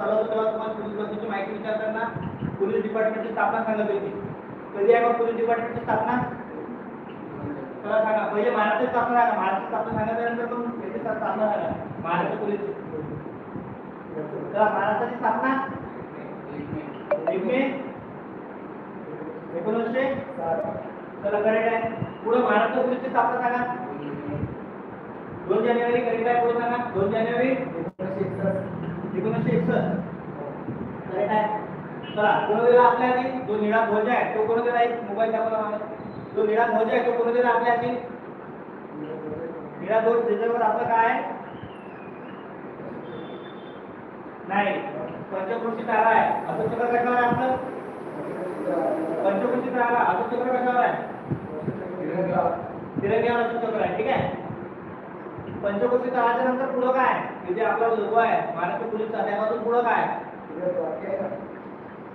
माहिती विचारताना पोलीस डिपार्टमेंटची स्थापना सांगत होती. कधी आहे मग पोलीस डिपार्टमेंटची स्थापना? सांगा पहिले महाराष्ट्र स्थापना महाराष्ट्र स्थापना सांगितल्यानंतर मग याची स्थापना महाराष्ट्र पोलीस. महाराष्ट्राची स्थापना? एक मे. एकोणीसशे चला करेक्ट आहे. पुढे महाराष्ट्र पोलीसची स्थापना सांगा. दोन जानेवारी करेक्ट आहे पुढे सांगा? दोन जानेवारी. एकोणीसशे एकोणीसशे एकसष्ट. करेक्ट आहे? चला कोणत्या आपल्या हाती जो निळा ध्वज आहे तो कोणत्या एक मोबाईल दाखवला मला जो निळा ध्वज आहे तो कोणत्या आपल्या हाती निळा ध्वज त्याच्यावर आपलं काय आहे? नाही. पंचकृषी तारा आहे. असं चक्र कशावर आहे आपलं? पंचकृषी तारा. असं चक्र कशावर आहे? तिरंग्यावर असं चक्र आहे. ठीक आहे? पंचकोशी तळाच्या नंतर पुढं काय? तिथे आपला लोगो आहे महाराष्ट्र पोलीसचा त्यापासून पुढं काय?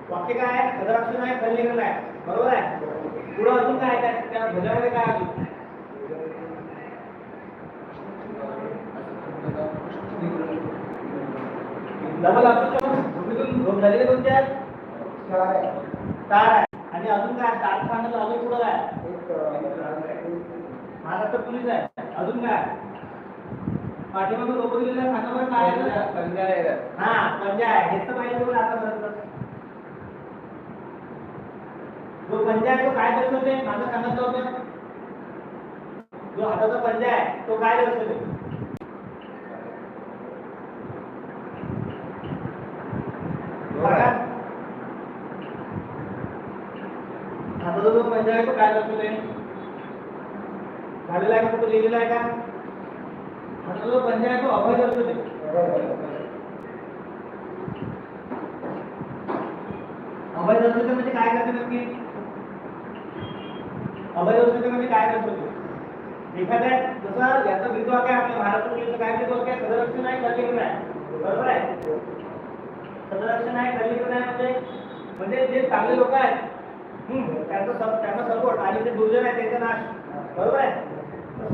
वाक्य काय आहे? सदराक्षण आहे खल्लीकरण आहे. बरोबर आहे? पुढं अजून काय काय त्या- त्या ध्वजामध्ये काय अजून? डबल असतो झोप झालेले कोणते आहेत? तार आहे. आणि अजून काय? तार सांगितलं अजून पुढं काय? महाराष्ट्र पोलीस आहे. अजून काय? पाठीमागं लोक दिलेलं आहे? सांगा बरं काय आहे ते? हा पंजा आहे. हेच तर पाहिजे बरं आतापर्यंत जो पंजा आहे तो काय दर्शवते माझं सांगितलं होतं जो हाताचा पंजा आहे तो काय दर्शवते बघा. हाताचा जो पंजा आहे तो काय दर्शवते झालेला आहे का? तो लिहिलेला आहे का? जो अभय दर्शवते अभय म्हणजे काय करते नक्की? अभय दर्शवते म्हणजे काय करतो म्हणजे एखाद्या जसं याचा विद्वाक आहे आपल्या महाराष्ट्र काय विद्वाक आहे? सदरक्षण आहे कल्लीकरण आहे. बरोबर आहे? सदरक्षण आहे कल्लीकरण आहे म्हणजे म्हणजे जे चांगले लोक आहेत हम्म, त्यांचा त्यांना सपोर्ट आणि जे दुर्जन आहे त्यांचा नाश. बरोबर आहे?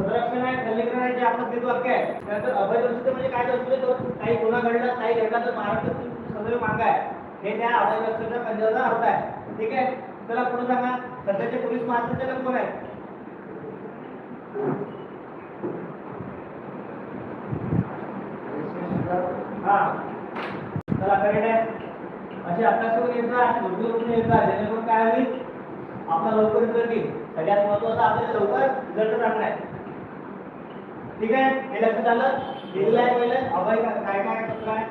संरक्षण आहे कल्लीकरण आहे जे आपलं विद्वाक्य आहे त्यानंतर म्हणजे काय दर्शवते म्हणजे काही गुन्हा घडला काही घडला तर महाराष्ट्र पोलीस सदैव आहे. हे त्या अभय दर्शवच्या अर्थ आहे. ठीक आहे? चला पुढे सांगा सध्याचे पोलीस महासंचालक कोण आहे हा. चला करेक्ट आहे. असे अभ्यास येतात उर्दू करून येतात जेणेकरून काय होईल? आपला लवकर रिझल्ट येईल सगळ्यात महत्वाचं आपल्याला लवकर रिझल्ट आणणार आहे. ठीक आहे? हे लक्षात आलं? दिलेलं आहे पहिलं? अभय काय काय काय?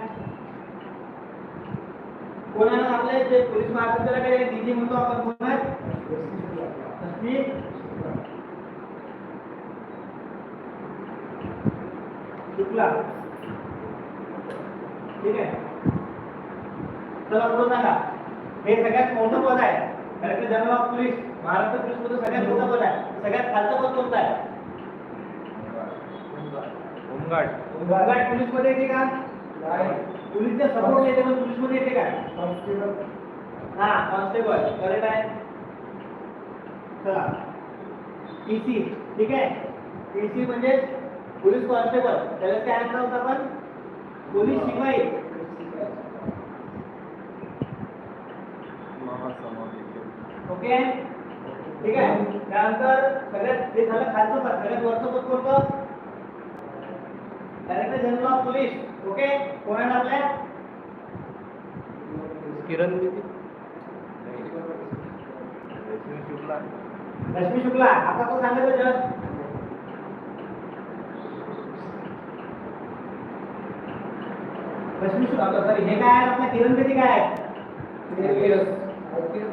कोणाला आपले जे पोलीस महासंचालक आहे डीजी म्हणतो आपण कोण आहे? शुक्ला ठीक आहे? चला बोलू नका हे सगळ्यात मोठं पद आहे. कारण की जनरल पोलीस महाराष्ट्र पोलीसमध्ये सगळ्यात मोठं पद आहे. सगळ्यात खालचं पद कोणतं आहे? होमगार्ड होमगार्ड पोलीसमध्ये येते का? पोलीसच्या सपोर्ट येते पण पोलीसमध्ये येते का? हा कॉन्स्टेबल. करेक्ट आहे? चला. टीसी ठीक आहे? टीसी म्हणजे पोलीस कॉन्स्टेबल. त्याला काय म्हणतो होतं आपण पोलीस शिपाई. ओके? ठीक आहे? त्यानंतर सगळ्यात हे झालं खालचं सगळ्यात वरचं पद कोणतं? Director general of police okay कोणाला आपल्या किरण शुक्ला रश्मी शुक्ला आता कोण सांगितलं जस्ट रश्मी शुक्ला सॉरी हे? काय आहे आपल्या किरण बेदी काय आहे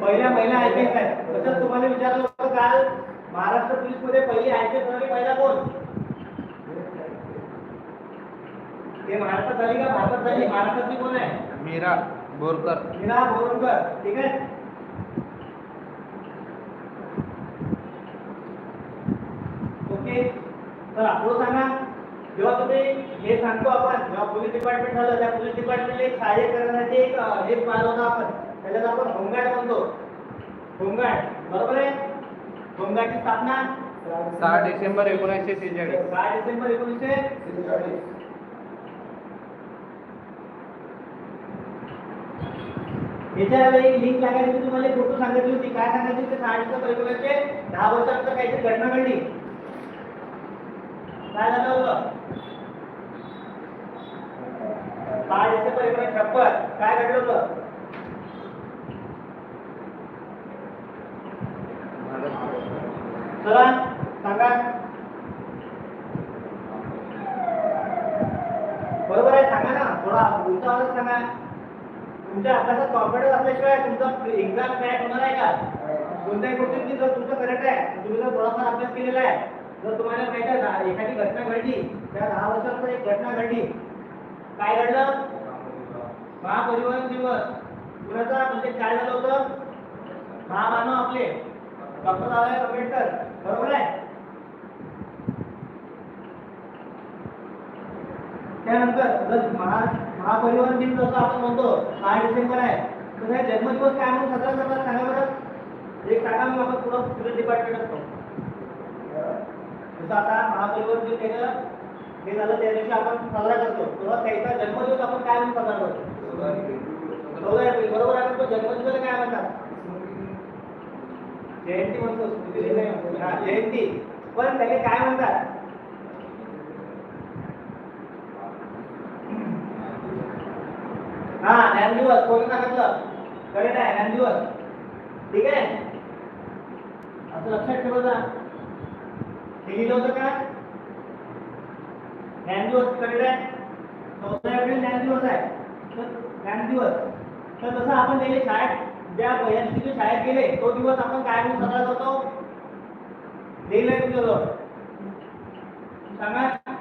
पहिल्या महिला आय पी एस आहेत तसंच तुम्हाला विचारलं होतं काल महाराष्ट्र पोलीसमध्ये पहिली आय पी एस झाली पहिला कोण ते महाराष्ट्रात झाली का भारतात झाली महाराष्ट्रातली कोण आहे? मीरा बोरकर. मीरा बोरकर. ठीक आहे? ओके. चला पुढे सांगा. जेव्हा तुम्ही हे सांगतो आपण जेव्हा पोलीस डिपार्टमेंट झालं त्या पोलीस डिपार्टमेंटला एक सहाय्य करण्यासाठी एक हे मालवतो आपण. त्याच्यात आपण होमगार्ड म्हणतो. होमगार्ड. बरोबर आहे? होमगार्डची स्थापना? सहा डिसेंबर एकोणीसशे सेहेचाळीस. सहा डिसेंबर एकोणीसशे याच्या एक लिंक लागायची तुम्हाला फोटो सांगितली होती. काय सांगायची ते सहाशे परिवाराचे दहा वर्षानंतर काहीतरी घटना घडली. काय झालं होतं? सहाशे परिवार छप्पर. काय घडलं होतं? चला सांगा. बरोबर आहे सांगा ना. थोडा तुमचा सांगा. तुमच्या अभ्यासात कॉन्फिडन्स असल्याशिवाय तुमचा एक्झाम क्रॅक होणार आहे का? कोणत्याही गोष्टीची जर तुमचं करेक्ट आहे तुम्ही जर थोडाफार अभ्यास केलेला आहे जर तुम्हाला माहिती आहे एखादी घटना घडली त्या दहा वर्षानंतर एक घटना घडली. काय घडलं? महापरिवहन दिवस. कुणाचा? म्हणजे काय झालं होतं? महामानव आपले. डॉक्टर बाबासाहेब आंबेडकर. बरोबर आहे? त्यानंतर जर महा महापरिवहन दिन जसं आपण म्हणतो सहा डिसेंबर आहे. तर हे जन्मदिवस काय म्हणून साजरा करतात सांगा बरं? एक सांगा मग आपण पुढं पुढे डिपार्टमेंट असतो. जसं आता महापरिवार दिन केलं हे झालं त्या दिवशी आपण साजरा करतो. तेव्हा त्याचा जन्मदिवस आपण काय म्हणून साजरा करतो? चौदा एप्रिल बरोबर आहे तो जन्मदिवसाला काय म्हणतात? जयंती म्हणतो हा जयंती. पण त्याला काय म्हणतात हा ज्ञान दिवस कोणी सांगितलं करेक्ट आहे ज्ञान दिवस ठीक आहे? असं लक्षात ठेवायचं हे लिहिलं होतं का? ज्ञान दिवस करेक्ट आहे चौदा एप्रिल ज्ञान दिवस आहे. तर ज्ञान दिवस तर तसं आपण गेले शाळेत. ज्या वयांशी शाळेत गेले तो दिवस आपण काय म्हणून साजरा करतो? लिहिलंय तुमच्याजवळ सांगा.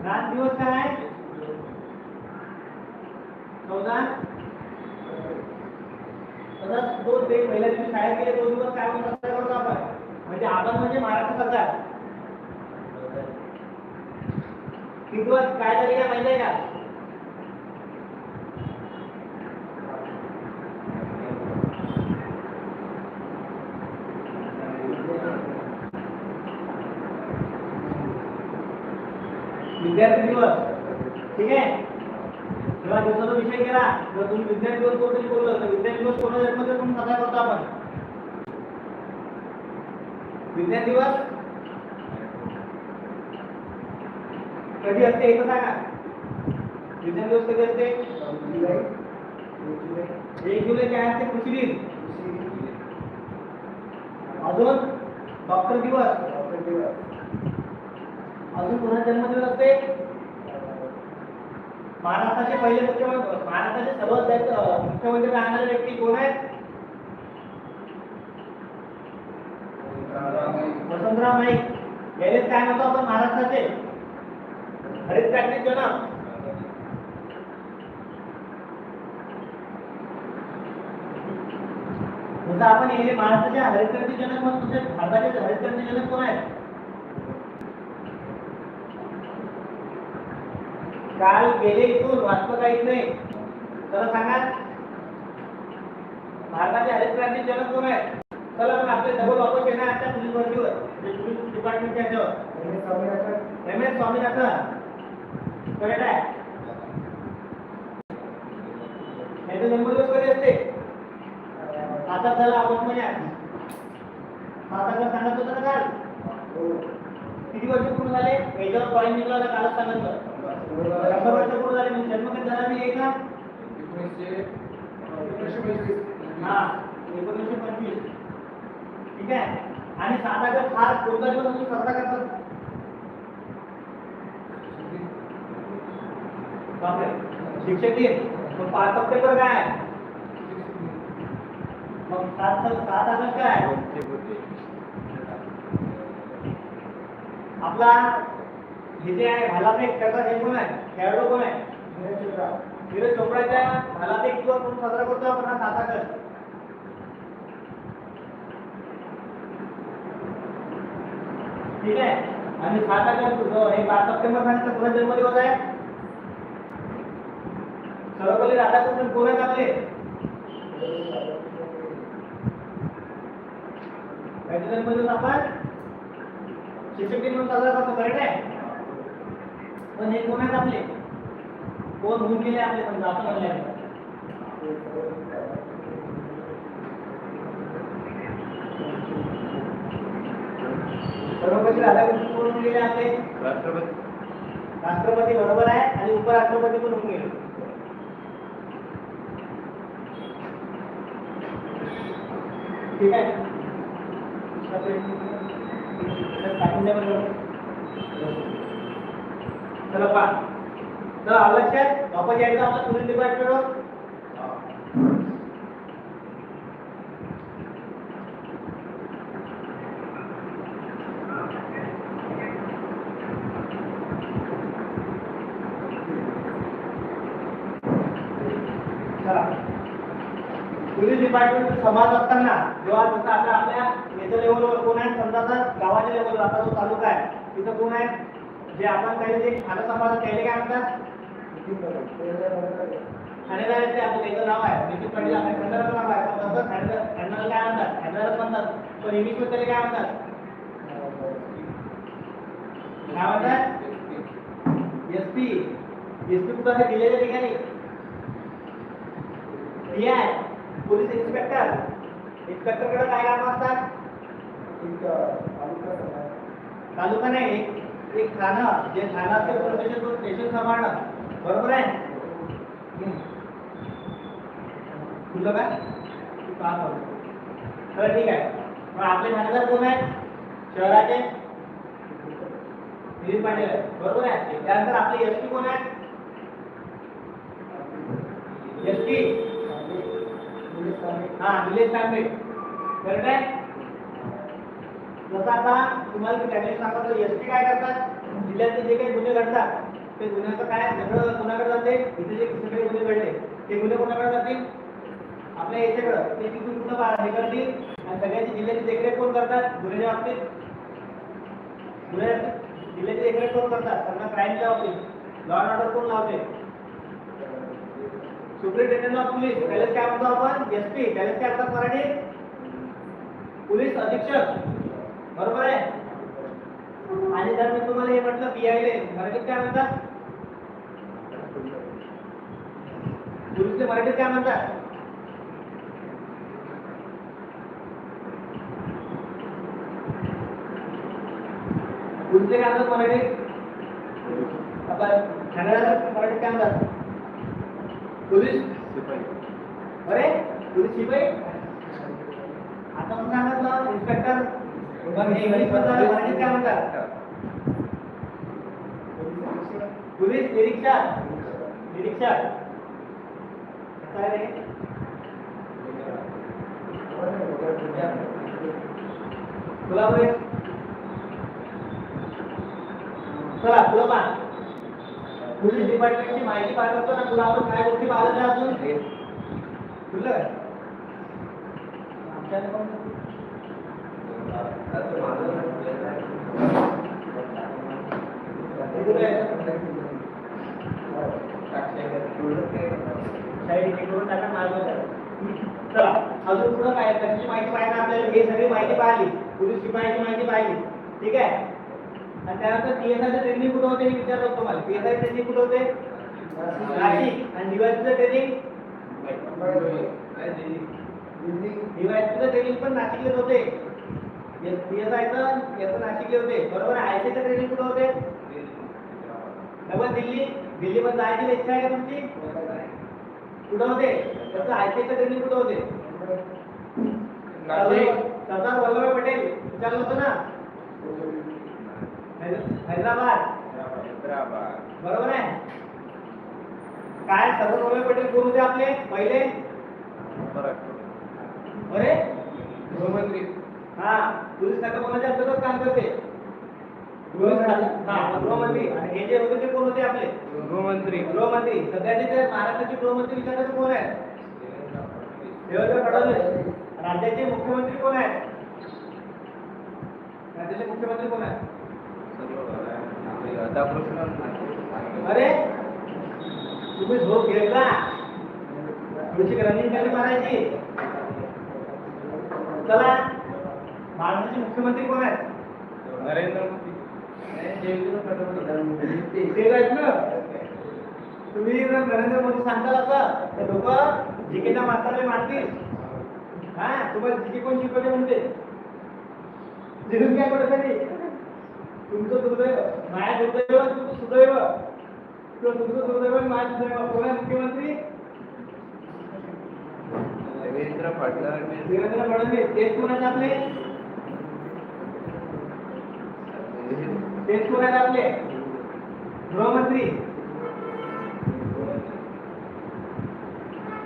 ज्ञान दिवस काय? आहे चौदा. तसंच तो ते पहिल्या दिवशी शाळेत गेले तो दिवस काय करतो आपण म्हणजे आपण म्हणजे महाराष्ट्र सरकार. दिवस काय तरी काय माहिती आहे का विद्यार्थी दिवस ठीक आहे जेव्हा दिवसाचा विषय केला जर तुम्ही विज्ञान दिवस कोणतरी बोललं तर विज्ञान दिवस कोणा जन्मदिवस म्हणून साजरा करतो आपण. विज्ञान दिवस कधी असते हे सांगा. विज्ञान दिवस कधी असते? एक जुलै. काय असते? कृषी दिन. अजून? डॉक्टर दिवस. अजून पुन्हा जन्मदिवस असते? महाराष्ट्राचे पहिले मुख्यमंत्री महाराष्ट्राचे सर्वात जास्त मुख्यमंत्री राहणारे व्यक्ती कोण आहेत? वसंतराव नाईक. यावेळेस काय म्हणतो आपण महाराष्ट्राचे? हरित क्रांती जनक जसं आपण हे महाराष्ट्राचे हरित क्रांती जनक म्हणून भारताचे हरित क्रांती जनक कोण आहेत? काल गेले इथून वाचलं काहीच नाही. चला सांगा. भारताचे हरित क्रांती जनक कोण आहेत चला मग आपले डबल ऑफिस येणार आजच्या पोलीस भरतीवर डिपार्टमेंटच्या ह्याच्यावर एम एस स्वामीनाथन करेक्ट आहे? जन्मदिवस कधी असते. आता झाला ऑगस्ट महिन्यात सात हजार सांगत होतं ना काल. किती वर्ष पूर्ण झाले? याच्यावर पॉईंट निघाला होता कालच सांगितलं शंभर वर्ष पूर्ण झाले म्हणजे जन्म कधी झाला हा एकोणीसशे पंचवीस ठीक आहे आणि साधा फार कोणता दिवस तुम्ही साजरा करतात बापरे शिक्षक दिन मग पाच सप्टेंबर काय आहे? मग सात सात ऑगस्ट काय आहे? आपला जे आहे भालाफेक त्याचा हे कोण आहे? खेळाडू कोण आहे? नीरज चोप्रा. नीरज चोपडाच्या भालाफेक किंवा कोण साजरा करतो आपण? हा सात ऑगस्ट ठीक आहे? आणि सात ऑगस्ट जो हे पाच सप्टेंबर सांगितलं पुन्हा जन्मदिवस आहे. सर्वपल्ली राधाकृष्णन कोण आहेत आपले? त्याचा जन्मदिवस आपण शिक्षक दिन म्हणून साजरा करतो करेक्ट आहे? पण हे कोण आहेत आपले? कोण होऊन गेले आपले? पण असं म्हणले सर्वपती राधाकृष्ण कोण गेले आपले? राष्ट्रपती. राष्ट्रपती बरोबर आहे आणि उपराष्ट्रपती पण होऊन गेले. ठीक आहे. चला पहा. तर आलं लक्षात वापस यायचं आपलं पुढील डिपार्टमेंटवर चला. पोलीस डिपार्टमेंट समाज असताना जेव्हा जसं आता आपल्या याच्या लेवलवर कोण आहे? समजा गावाच्या लेवलवर आता जो तालुका आहे तिथं कोण आहे? जे आपण काही जे खाना समाज त्याला काय म्हणतात? ठाणेदार ते आपलं त्याचं नाव आहे. नितीन पाटील आपल्या खंडाराचं नाव आहे. पण तसं ठाणेदार ठाणेदाराला काय म्हणतात? ठाणेदारच म्हणतात. पण इंग्लिशमध्ये त्याला काय म्हणतात? काय म्हणतात? S P. एस पी कुठं आहे? दिलेल्या ठिकाणी. P I. Police inspector. इन्स्पेक्टरकडे काय काम असतात? तालुका नाही. एक- खाणं जे ठाणं ते पोलीस तो स्टेशन सांभाळणं बरोबर आहे? तुझं काय? तू काम करतो तर ठीक आहे. मग आपले ठाणेदार कोण आहेत? शहराचे? दिलीप पाटील आहे बरोबर आहे? त्यानंतर आपले एस टी कोण आहेत? एस टी हा निलेश तांबे करेक्ट आहे? जसं आता तुम्हाला मी त्याने एस टी काय करतात? जिल्ह्यातले जे काही गुन्हे घडतात ते गुन्ह्याचं काय? सगळं कोणाकडे जाते? इथे जे सगळे गुन्हे घडले ते गुन्हे कोणाकडे जातील? आपल्या याच्याकडं. ते तिथून कुठं हे करतील. आणि सगळ्याची जिल्ह्याची देखरेख कोण करतात? गुन्ह्याच्या बाबतीत. गुन्ह्याच्या जिल्ह्याची देखरेख कोण करतात? त्यांना क्राईमच्या बाबतीत लॉ अँड ऑर्डर कोण लावते सुप्रिंटेंडंट ऑफ पोलीस त्यालाच काय म्हणतो आपण? S P. त्यालाच काय म्हणतात मराठी पोलीस अधीक्षक. बरोबर आहे. आणि जर मी तुम्हाला हे म्हटलं पी आय मराठीत काय म्हणतात? पोलीसले मराठीत काय म्हणतात? पोलीसले काय म्हणतात मराठीत? आपण ठाण्याला मराठीत काय म्हणतात? पोलीस शिपाई अरे पोलीस शिपाई? आता मग सांगितलं इन्स्पेक्टर पोलीस निरीक्षक निरीक्षक तुला चला तुला पहा. पोलीस डिपार्टमेंटची माहिती पाहत असतो ना तुला आपण काय गोष्टी पाहिलं नाही अजून तुला आमच्याकडे कोण चला अजून पुढे काय आहे? माहिती पाहिजे आपल्याला हे सगळी माहिती पाहिली पोलीस शिपायाची माहिती पाहिली ठीक आहे आणि त्यानंतर पीएसआयचं ट्रेनिंग कुठं होते मी विचारतो तुम्हाला पीएसआय ट्रेनिंग कुठं होते नाशिक आणि दिवाळीचं ट्रेनिंग दिवाळीचं ट्रेनिंग पण नाशिकलेच होते पीएसआयचं याचं नाशिकले होते. बरोबर आहे आयसीचं ट्रेनिंग कुठं होते? डबल दिल्ली. दिल्ली. पण जायची इच्छा आहे का तुमची? कुठं होते? त्याचं आयसीचं ट्रेनिंग कुठं होते? सरदार वल्लभभाई पटेल. विचारलं होतं ना? हैदराबाद. बरोबर आहे. काय? सरदार वल्लभभाई पटेल कोण होते आपले? पहिले? अरे? गृहमंत्री हा पोलीस खातं कोणाच्या अंतर्गत काम करते. हा गृहमंत्री. आणि हे जे होते ते कोण होते आपले. गृहमंत्री. गृहमंत्री. सध्याचे जे महाराष्ट्राचे गृहमंत्री विचारायचे कोण आहे देवेंद्र फडणवीस. राज्याचे मुख्यमंत्री कोण आहेत? राज्याचे मुख्यमंत्री कोण आहेत? अरे तुम्ही झोप घेतला? तुमची रनिंग कधी मारायची. चला. महाराष्ट्राचे मुख्यमंत्री कोण आहेत? नरेंद्र मोदी. ते आहेत ना तुम्ही जर नरेंद्र मोदी सांगताल असं तर लोक जीकेच्या मास्तरला मारतील. हा तुम्हाला जीके कोण शिकवते म्हणते? लिहून घ्या कुठेतरी. तुमचं दुर्दैव माया दुर्दैव तुमचं सुदैव. किंवा तुमचं दुर्दैव माझं सुदैव कोण आहे मुख्यमंत्री? देवेंद्र फडणवीस. देवेंद्र फडणवीस. तेच कोण आहेत आपले तेच कोण आहेत आपले गृहमंत्री.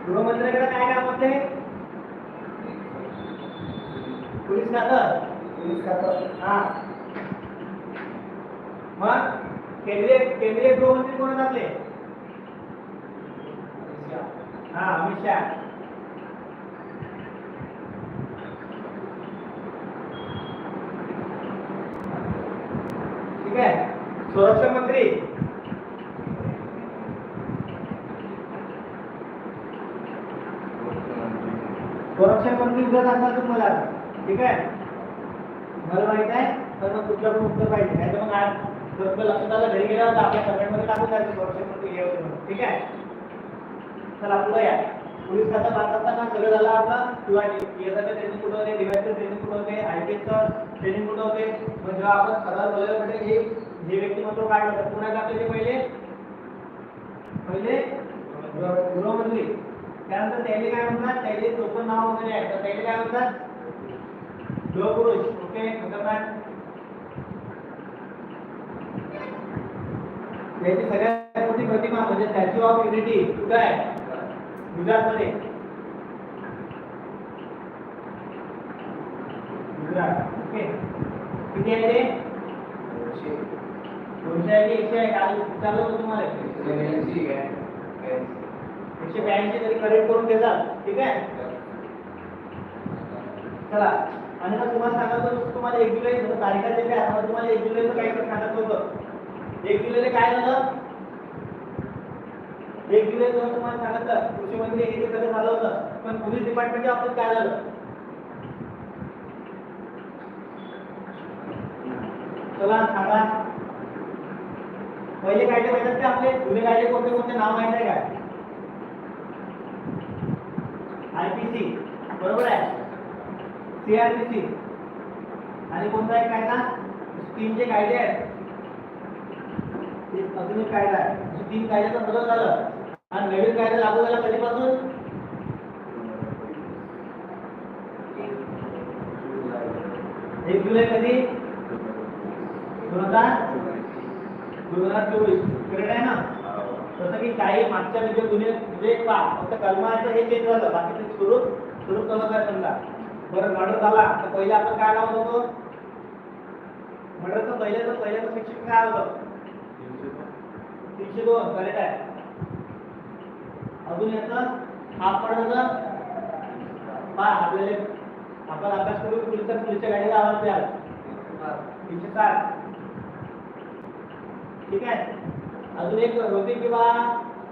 गृहमंत्र्याकडे काय काम असते पोलीस खातं? पोलीस खातं. हा. मग केंद्रीय केंद्रीय गृहमंत्री कोण आहेत आपले? हा अमित शहा ठीक आहे संरक्षण मंत्री उत्तर सांगणार तुम्हाला ठीक आहे? मला माहीत आहे तर मग कुठलं पण उत्तर पाहिजे. नाही तर मग आज जर लक्षात आलं घरी गेला होता आपल्या कमेंटमध्ये टाकून द्यायचं संरक्षण हे होते ठीक आहे? चला पुढे या. पोलीस खाता बांधत असताना सगळं झालं आपलं. किंवा एसआयचं ट्रेनिंग कुठं होते? डिवायसचं ट्रेनिंग कुठं होते? आयपीएसचं ट्रेनिंग कुठं होते? मग जेव्हा आपण सरळ बोलायला म्हणजे हे हे व्यक्तिमत्व काय करतात पुण्यात आपले पहिले? पहिले? गृहमंत्री त्यानंतर त्याले काय म्हणतात त्याले टोपण नाव वगैरे आहे. तर त्याले काय म्हणतात गृहपुरुष ओके खतरनाक. याची सगळ्यात मोठी प्रतिमा म्हणजे स्टॅच्यू ऑफ युनिटी कुठं आहे? गुजरातमध्ये. गुजरात ओके. किती आहे ते? दोनशे. आहे की एकशे आहे? काल विचारलं होतं तुम्हाला. एकशे ब्याऐंशी तरी करेक्ट करून देतात ठीक आहे? चला. आणि मग तुम्हाला सांगायचं होतं तुम्हाला एक जुलै जसं तारीखा दिली आता तुम्हाला एक जुलैचं काय तर सांगायचं होतं. एक जुलैला काय झालं? एक जुलै जेव्हा तुम्हाला सांगितलं कृषी मंत्री हे ते सगळं झालं होतं पण पोलीस डिपार्टमेंटच्या बाबतीत काय झालं? चला सांगा पहिले कायदे माहितात ते आपले? जुने कायदे कोणते कोणते नाव माहिती आहे काय आयपीसी बरोबर आहे. सीआरपीसी आणि कोणता एक कायदा? तीन जे कायदे आहेत. ते अजून एक कायदा आहे. असे तीन कायद्याचा बदल झालं. आणि नवीन कायदा लागू झाला कधीपासून? एक जुलै कधी? दोन हजार दोन हजार चोवीस. करेक्ट आहे ना? जसं की काही मागच्या म्हणजे जुने म्हणजे पा फक्त कलमाचं हे चेंज झालं बाकीचं स्वरूप स्वरूप कसं काय समजा. बरं मर्डर झाला तर पहिले आपण काय लावत होतो? मर्डरचं तर पहिल्याचं शिक्षण काय होतं? तीनशे दोन करेक्ट आहे. अजून याचं हाफ मर्डरचं पा आपल्याला आपण अभ्यास करून पुढच्या पुढच्या गाडीला आवाज द्याल. तीनशे सात ठीक आहे? अजून एक होते किंवा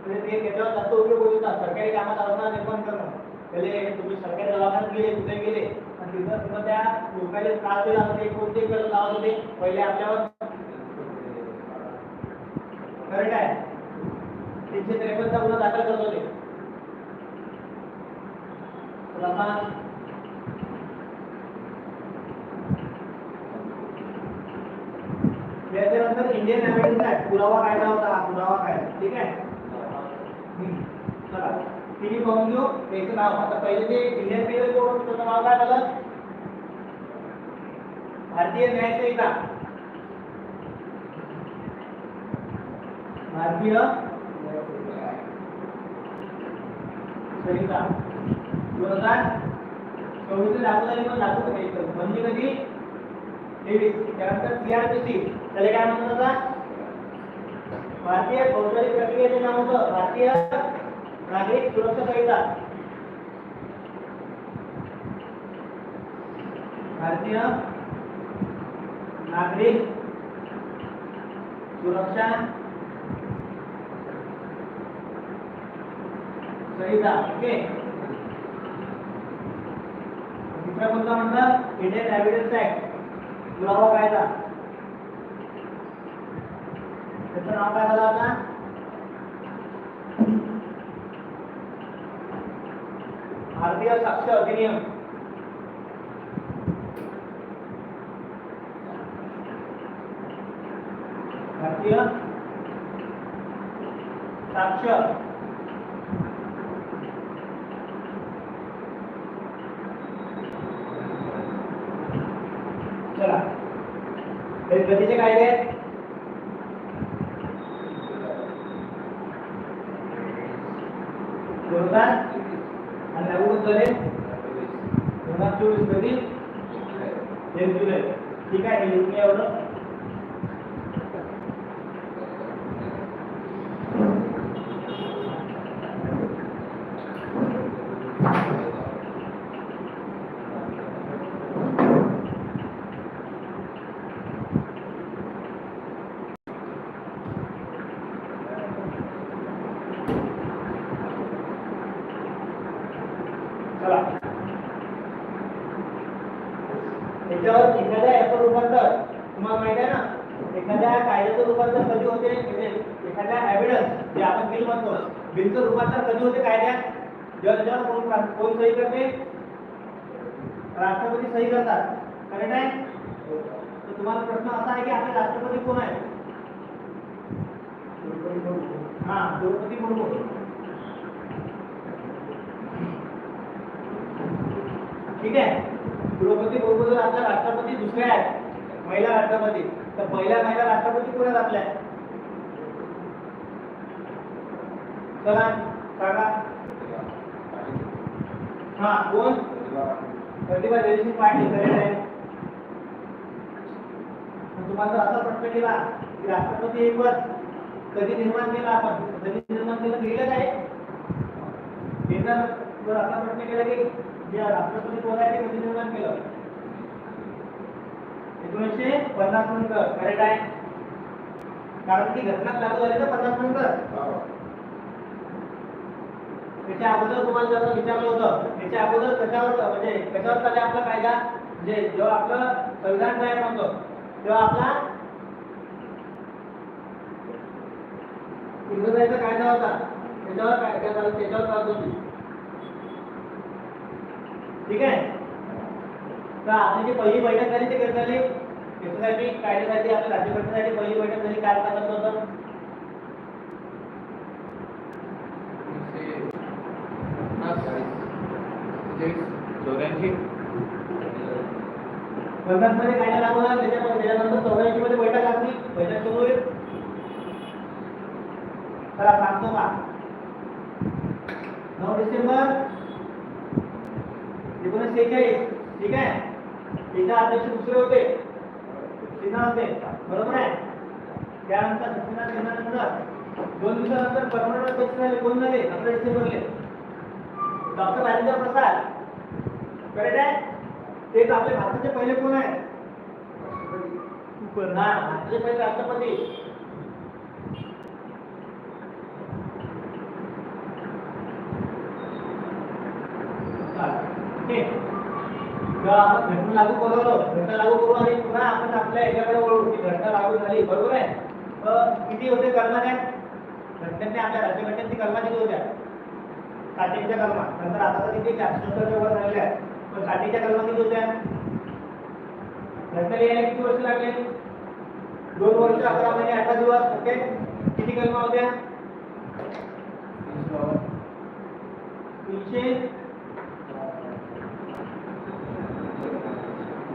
त्याच्यावर जास्त उपयोग होत होता सरकारी कामात आलं निर्माण करणं. त्याले तुम्ही सरकारी दवाखान्यात गेले कुठे गेले आणि तिथं तुम्हाला त्या लोकांना त्रास दिला होते कोणते गरज लावत होते? पहिले आपल्यावर करेक्ट आहे. तीनशे त्रेपन्नचा गुन्हा दाखल करत होते तर आता त्याच्यानंतर इंडियन अमेंडमेंट ऍक्ट पुरावा कायदा होता? हा पुरावा कायदा ठीक आहे? चला. तिन्ही पाहून घेऊ. त्याचं नाव आता पहिले ते इंडियन पेनल कोड त्याचं नाव काय झालं? भारतीय न्याय संहिता. भारतीय संहिता. दोन हजार चोवीस लागू झाली पण लागू म्हणजे कधी? त्यानंतर सीआरपीसी त्याला काय म्हणत होता भारतीय फौजदारी प्रक्रियेचे नाव होतं भारतीय नागरिक सुरक्षा संहिता भारतीय नागरिक सुरक्षा संहिता ओके? दुसरा कोणता म्हणतात इंडियन एव्हिडन्स ऍक्ट पुरावा कायदा. तुमचं नाव काय झालं आता भारतीय साक्ष अधिनियम भारतीय साक्ष चला हे कधीचे कायदे आहेत त्याच्यावर एखाद्या याचं रूपांतर तुम्हाला माहिती आहे ना? एखाद्या कायद्याचं रूपांतर कधी होते? म्हणजे एखाद्या एव्हिडन्स जे आपण बिल म्हणतो बिलचं रूपांतर कधी होते कायद्यात? जेव्हा त्याच्यावर कोण कोण सही करते? राष्ट्रपती सही करतात. करेक्ट आहे? तर तुम्हाला प्रश्न असा आहे की आपले राष्ट्रपती कोण आहे हा द्रौपदी मुर्मू. ठीक आहे? द्रौपदी मुर्मू जर आता राष्ट्रपती दुसऱ्या आहेत. महिला राष्ट्रपती. तर पहिल्या महिला राष्ट्रपती कोण आहेत? आपल्या चला सांगा. हा कोण? प्रतिभा देशमुख पाटील करेक्ट आहे तुम्हाला जर असा प्रश्न केला की राष्ट्रपती एक वर्ष कधी निर्माण केला आपण? कधी निर्माण केलं? लिहिलं काय लिहिलं असा प्रश्न केला की जे राष्ट्रपती ते कधी निर्माण केलं. एकोणीसशे पन्नास नंतर करेक्ट आहे कारण की घटना लागू झाली तर पन्नास नंतर. त्याच्या अगोदर तुम्हाला जर विचारलं होतं त्याच्या अगोदर कशावर म्हणजे कशावर चालले आपला कायदा? म्हणजे जेव्हा आपलं संविधान तयार होतं तेव्हा आपला इंग्रजांचा कायदा होता त्याच्यावर चालू त्याच्यावर चालत होती. ठीक आहे? तर आपली जी पहिली बैठक झाली ती कधी झाली? त्याच्यासाठी कायद्यासाठी आपल्या राज्यघटनेसाठी पहिली बैठक झाली. काय सांगितलं होतं चौऱ्याऐंशी पन्नासमध्ये कायदा लागू झाला त्याच्यामध्ये त्याच्यानंतर चौऱ्याऐंशी मध्ये बैठक लागली. बैठक सुरू होईल. सांगतो का? नऊ डिसेंबर सेहेचाळीस ठीक आहे? त्याच्या अध्यक्ष दुसरे होते. होते. बरोबर आहे? त्यानंतर सत्यनारायण सिन्हानंतर दोन दिवसानंतर परमनंट अध्यक्ष झाले? कोण झाले? अकरा डिसेंबरले डॉक्टर राजेंद्र प्रसाद. करेक्ट आहे? तेच आपले भारताचे पहिले कोण आहे हा भारताचे पहिले राष्ट्रपती ओके. जेव्हा आपण घटना लागू करवलो घटना लागू करू आणि पुन्हा आपण आपल्या याच्याकडे वळू. की घटना लागू झाली. बरोबर आहे? किती होते कलमा त्या घटनेने आपल्या राज्यघटनेची कलमा किती होत्या? स्टार्टिंगच्या कलमा नंतर आता तर किती? सत्तरच्या व्यवहार झालेले आहेत. पण स्टार्टिंगच्या कलमा किती होत्या? घटना लिहायला किती वर्ष लागले? दोन वर्ष अकरा महिने अठरा दिवस. ओके? किती कलमा होत्या? तीनशे.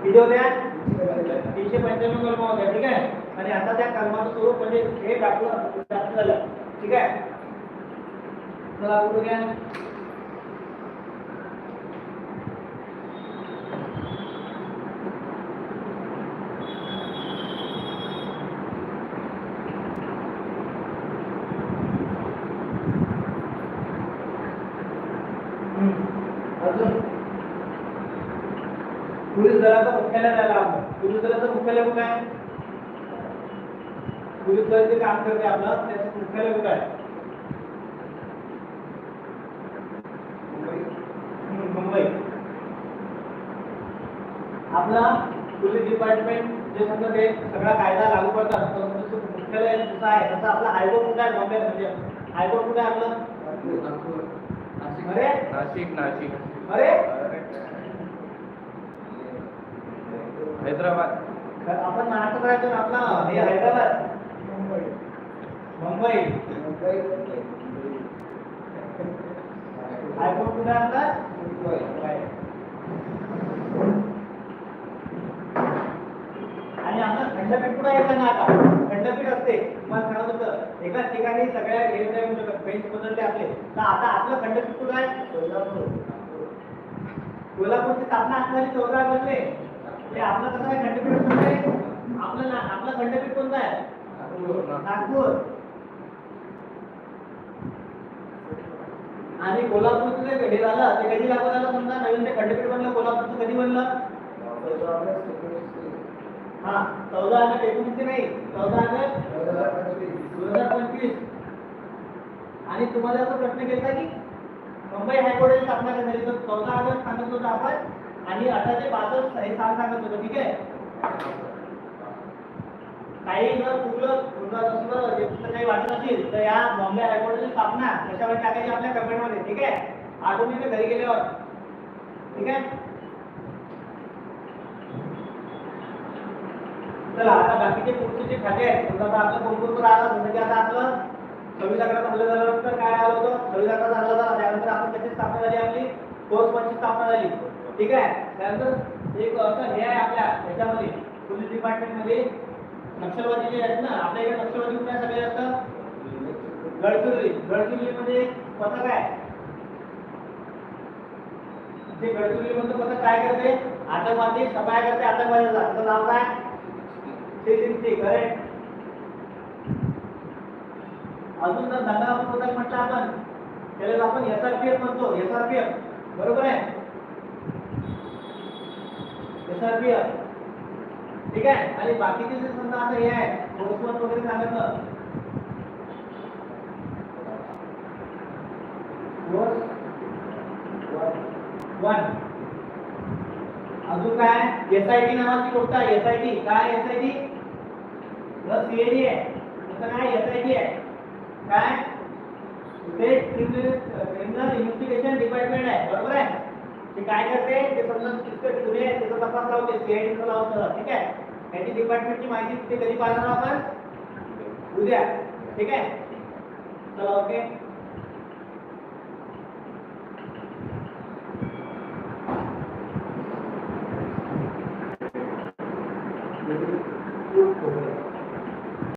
किती होत्या तीनशे पंच्याण्णव कलमा होत्या ठीक आहे? आणि आता त्या कलमाचं स्वरूप म्हणजे हे दाखवलं जास्त झालं ठीक आहे? चला पुढे पोलीस दलाचं मुख्यालय झालं आपण पोलीस दलाचं मुख्यालय कुठं आहे? पोलीस दल जे काम करते आपलं. त्याचं मुख्यालय कुठं आहे? मुंबई. आपला पोलीस डिपार्टमेंट जे समजा ते सगळा कायदा लागू करतात मुख्यालय जसं आहे? तसं आपला हायकोर्ट कुठं आहे? बॉम्बे म्हणजे हायकोर्ट कुठं आहे आपलं? अरे? नाशिक नाशिक. अरे? हैदराबाद। आपण महाराष्ट्रात राहतो ना आपला? हे हैदराबाद. मुंबई. आयफोन कुठे आणला? आणि आपलं खंडपीठ कुठे येतं ना आता? खंडपीठ असते. तुम्हाला सांगत होतं एकाच ठिकाणी सगळ्या बेंच बदलले आपले. तर आता आपलं खंडपीठ कुठं आहे? कोल्हापूरची स्थापना असणारी चौदा बनले ते आपलं कसं आहे खंडपीठ कोणतं आहे? आपलं ना आपलं खंडपीठ कोणतं आहे? नागपूर. आणि कोल्हापूरचं जे हे झालं ते कधी लागू झालं समजा? नवीन ते खंडपीठ बनलं कोल्हापूरचं कधी बनलं? हा चौदा ऑगस्ट एकोणीसशे नाही चौदा ऑगस्ट दोन हजार पंचवीस. आणि तुम्हाला असा प्रश्न केला की मुंबई हायकोर्टाची स्थापना कधी झाली तर चौदा ऑगस्ट सांगत होतो आपण आणि अठराशे बासष्ट हे साल सांगत होतो ठीक आहे? काही जर कुठलं जे तुमचं काही वाटत असेल तर या बॉम्बे हायकोर्टाची स्थापना त्याच्यावर टाकायची आपल्या कमेंटमध्ये ठीक आहे? आठवणी ते घरी गेल्यावर ठीक आहे? चला आता बाकीचे पुढचे जे खाते आहेत समजा आता आपलं कोण कोण राहिलं म्हणजे आता आपलं सव्वीस अकरा हल्ला झाल्यानंतर काय आलं होतं? सव्वीस अकरा हल्ला झाला त्यानंतर आपण त्याची स्थापना झाली आपली? कोर्स पंचची स्थापना झाली. ठीक आहे? त्यानंतर एक असं हे आहे आपल्या ह्याच्यामध्ये पोलीस डिपार्टमेंटमध्ये. नक्षलवादी जे आहेत ना आपल्या इकडे नक्षलवादी कुठे सगळे असतात? गडचिरोली. गडचिरोलीमध्ये पथक आहे. ते गडचिरोली पथक काय करते? आतंकवादी सफाया करते आतंकवाद्याचा त्याचं नाव काय? सिक्स्टी करेक्ट अजून जर दंगा पथक म्हटलं आपण त्याला आपण एस आर पी एफ म्हणतो. एस आर पी एफ बरोबर आहे? एस ठीक आहे आणि बाकीचे जे समजा आता हे। आहे फोर्सवन वगैरे सांगितलं वन अजून काय एस आय टी नावाची गोष्ट आहे एस आय टी काय एस आय टी सीएडी आहे तसं काय एस आय टी आहे काय ते क्रिमिनल इन्व्हेस्टिगेशन डिपार्टमेंट आहे बरोबर आहे ते काय करते? ते समजा तितकं गुन्हे त्याचा तपास लावते सीआयडीचा लावतं ठीक आहे? त्यांची डिपार्टमेंटची माहिती ते कधी पाहणार आपण? उद्या ठीक आहे? चला ओके